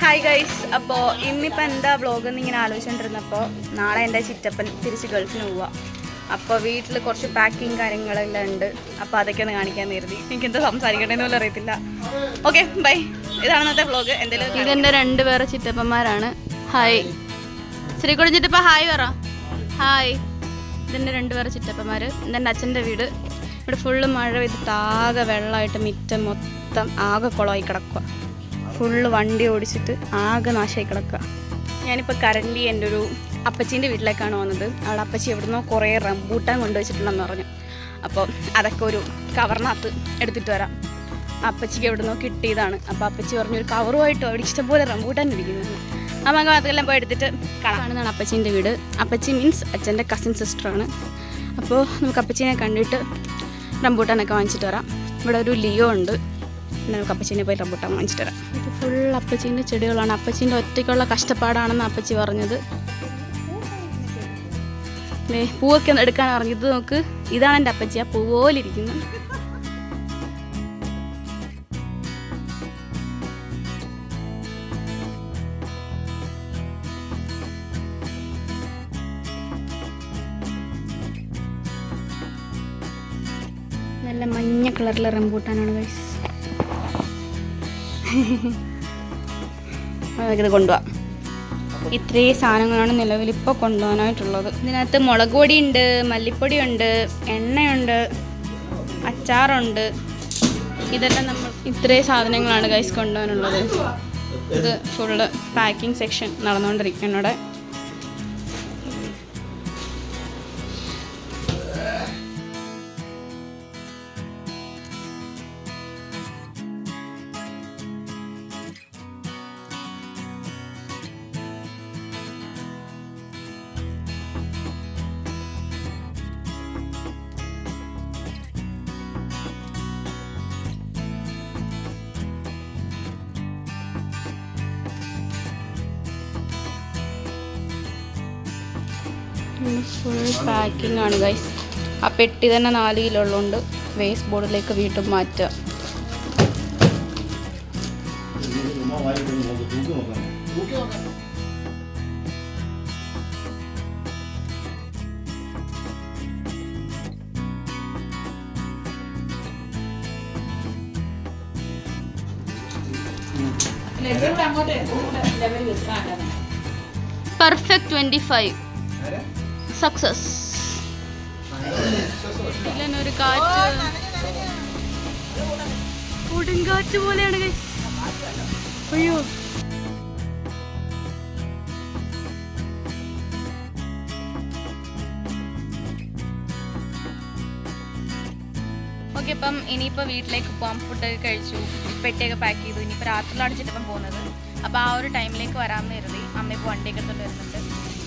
Hi guys അപ്പോൾ ഇന്നിപ്പോൾ എന്താ വ്ളോഗ് എന്ന് ഇങ്ങനെ ആലോചിച്ചുകൊണ്ടിരുന്നപ്പോൾ നാളെ എന്റെ ചിറ്റപ്പൻ തിരിച്ച് ഗൾഫിന് പോവാം. അപ്പോൾ വീട്ടിൽ കുറച്ച് പാക്കിങ് കാര്യങ്ങളെല്ലാം ഉണ്ട്. അപ്പോൾ അതൊക്കെ ഒന്ന് കാണിക്കാൻ കരുതി. എനിക്ക് എന്താ സംസാരിക്കണമെന്ന് പോലും അറിയത്തില്ല. ഓക്കെ ബൈ ഇതാണ് ഇന്നത്തെ വ്ളോഗ് എന്തെങ്കിലും ഇതെന്റെ രണ്ട് പേരെ ചിറ്റപ്പന്മാരാണ്. ഹായ് ശ്രീകുടം ചിറ്റപ്പ ഹായ് പറ. ഹായ് ഇതെന്റെ രണ്ട് പേരെ ചിറ്റപ്പന്മാർ ഇതെന്റെ അച്ഛന്റെ വീട്. ഇവിടെ ഫുള്ള് മഴ പെയ്തിട്ട് ആകെ വെള്ളമായിട്ട് മിറ്റം മൊത്തം ആകെ കുളമായി കിടക്കുക ഫുള്ള് വണ്ടി ഓടിച്ചിട്ട് ആകെ നാശമായി കിടക്കുക ഞാനിപ്പോൾ കറന്റ് എന്റെ ഒരു അപ്പച്ചീന്റെ വീട്ടിലേക്കാണ് വന്നത് അവിടെ അപ്പച്ചി എവിടുന്നോ കുറേ റംബൂട്ടാൻ കൊണ്ടുവച്ചിട്ടുണ്ടെന്ന് പറഞ്ഞു. അപ്പോൾ അതൊക്കെ ഒരു കവറിനകത്ത് എടുത്തിട്ട് വരാം. അപ്പച്ചിക്ക് എവിടുന്നോ കിട്ടിയതാണ്. അപ്പോൾ അപ്പച്ചി പറഞ്ഞൊരു കവറുമായിട്ട് അവിടെ ഇഷ്ടംപോലെ റംബൂട്ടാൻ ഇരിക്കുന്നത് അപ്പം അങ്ങ് അതെല്ലാം പോയി എടുത്തിട്ട് കാണുന്നതാണ് അപ്പച്ചീന്റെ വീട്. അപ്പച്ചി മീൻസ് അച്ഛന്റെ കസിൻ സിസ്റ്ററാണ് അപ്പോൾ നമുക്ക് അപ്പച്ചീനെ കണ്ടിട്ട് റംബൂട്ടാനൊക്കെ വാങ്ങിച്ചിട്ട് വരാം. ഇവിടെ ഒരു ലിയോ ഉണ്ട്. നമുക്ക് അപ്പച്ചീനെ പോയി റംബൂട്ടാൻ വാങ്ങിച്ചിട്ട് വരാം. ഇത് ഫുൾ അപ്പച്ചീന്റെ ചെടികളാണ്. അപ്പച്ചീന്റെ ഒറ്റയ്ക്കുള്ള കഷ്ടപ്പാടാണെന്ന് അപ്പച്ചി പറഞ്ഞത്. പൂവൊക്കെ ഒന്ന് എടുക്കാൻ പറഞ്ഞത് നോക്ക്. ഇതാണ് എന്റെ അപ്പച്ചി ആ പൂ നല്ല മഞ്ഞ കളറിലെ റംബൂട്ടാനാണ് ഗൈസ് നമുക്കിത് കൊണ്ടുപോവാം ഇത്രയും സാധനങ്ങളാണ് നിലവിൽ ഇപ്പോൾ കൊണ്ടുപോകാനായിട്ടുള്ളത്. ഇതിനകത്ത് മുളക് മല്ലിപ്പൊടി ഉണ്ട് എണ്ണയുണ്ട് അച്ചാറുണ്ട്. ഇതെല്ലാം നമ്മൾ ഇത്രയും സാധനങ്ങളാണ് ഗൈസ് കൊണ്ടുപോകാനുള്ളത്. ഇത് ഫുള്ള് പാക്കിംഗ് സെക്ഷൻ നടന്നുകൊണ്ടിരിക്കുകയാണ് ഫുൾ പാക്കിംഗ് ആണ് ഗൈസ് ആ പെട്ടി തന്നെ നാല് കിലോ ഉള്ളതുകൊണ്ട് വേസ്റ്റ് ബോർഡിലേക്ക് വീണ്ടും മാറ്റുക പെർഫെക്റ്റ് ട്വന്റി ഫൈവ് സക്സസ് ഒരു കാറ്റ്. കൊടുങ്കാറ്റ് പോലെയാണ്. അയ്യോ. ഓക്കെ ഇപ്പം ഇനിയിപ്പോൾ വീട്ടിലേക്ക് പോകാം ഫുഡൊക്കെ കഴിച്ചു. പെട്ടിയൊക്കെ പാക്ക് ചെയ്തു. ഇനിയിപ്പോൾ രാത്രിയിലാണ് ചിലപ്പം പോകുന്നത്. അപ്പോൾ ആ ഒരു ടൈമിലേക്ക് വരാമെന്ന് കരുതി. അമ്മ ഇപ്പോൾ വണ്ടിയൊക്കെ എടുത്തോണ്ട് വരുന്നുണ്ട്.